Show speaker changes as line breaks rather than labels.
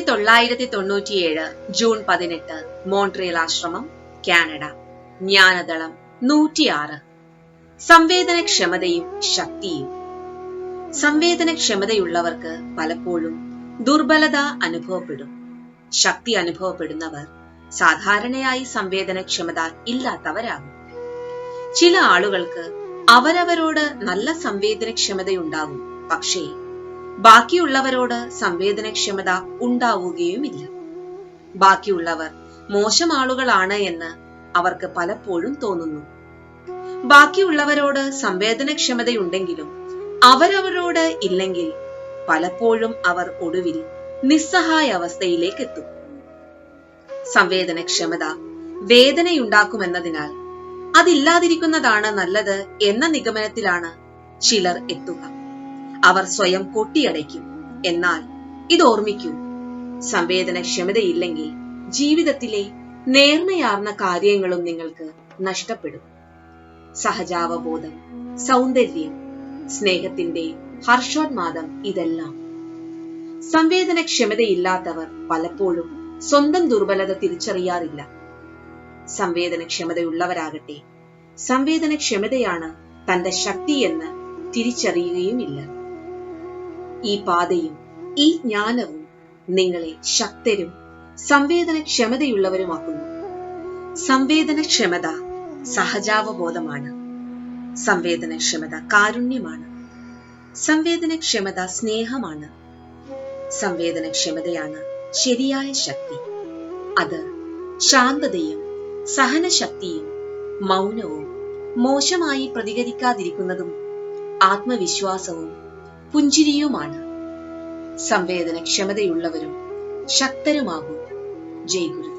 തൊള്ളായിരത്തി തൊണ്ണൂറ്റിയേഴ് ജൂൺ പതിനെട്ട് മോൺട്രിയൽ ആശ്രമം കാനഡ. ജ്ഞാനദളം നൂറ്റിയാറ്. സംവേദനക്ഷമതയും ശക്തിയും. സംവേദനക്ഷമതയുള്ളവർക്ക് പലപ്പോഴും ദുർബലത അനുഭവപ്പെടും. ശക്തി അനുഭവപ്പെടുന്നവർ സാധാരണയായി സംവേദനക്ഷമത ഇല്ലാത്തവരാകും. ചില ആളുകൾക്ക് അവരവരോട് നല്ല സംവേദനക്ഷമതയുണ്ടാകും. പക്ഷേ ബാക്കിയുള്ളവരോട് സംവേദനക്ഷമത ഉണ്ടാവുകയുമില്ല. ബാക്കിയുള്ളവർ മോശം ആളുകളാണ് എന്ന് അവർക്ക് പലപ്പോഴും തോന്നുന്നു. ബാക്കിയുള്ളവരോട് സംവേദനക്ഷമതയുണ്ടെങ്കിലും അവരവരോട് ഇല്ലെങ്കിൽ പലപ്പോഴും അവർ ഒടുവിൽ നിസ്സഹായ അവസ്ഥയിലേക്ക് എത്തും സംവേദനക്ഷമത വേദനയുണ്ടാക്കുമെന്നതിനാൽ അതില്ലാതിരിക്കുന്നതാണ് നല്ലത് എന്ന നിഗമനത്തിലാണ് ചിലർ എത്തുക. അവർ സ്വയം കൊട്ടിയടയ്ക്കും. എന്നാൽ ഇത് ഓർമ്മിക്കൂ സംവേദനക്ഷമതയില്ലെങ്കിൽ ജീവിതത്തിലെ നേർമയാർന്ന കാര്യങ്ങളും നിങ്ങൾക്ക് നഷ്ടപ്പെടും. സഹജാവബോധം സൗന്ദര്യം സ്നേഹത്തിന്റെ ഹർഷോന്മാദം ഇതെല്ലാം. സംവേദനക്ഷമതയില്ലാത്തവർ പലപ്പോഴും സ്വന്തം ദുർബലത തിരിച്ചറിയാറില്ല. സംവേദനക്ഷമതയുള്ളവരാകട്ടെ സംവേദനക്ഷമതയാണ് തന്റെ ശക്തിയെന്ന് തിരിച്ചറിയുകയുമില്ല. ഈ പാതയും ഈ ജ്ഞാനവും നിങ്ങളെ ശക്തരും സംവേദനക്ഷമതയുള്ളവരുമാക്കുന്നു. സംവേദനക്ഷമത സഹജാവബോധമാണ്. സംവേദനക്ഷമത കാരുണ്യമാണ്. സംവേദനക്ഷമത സ്നേഹമാണ്. സംവേദനക്ഷമതയാണ് ശരിയായ ശക്തി. അത് ശാന്തതയും സഹനശക്തിയും മൗനവും മോശമായി പ്രതികരിക്കാതിരിക്കുന്നതും ആത്മവിശ്വാസവും പുഞ്ചിരിയുമാണ്. സംവേദനക്ഷമതയുള്ളവരും ശക്തരുമാകും. ജയ് ഗുരു.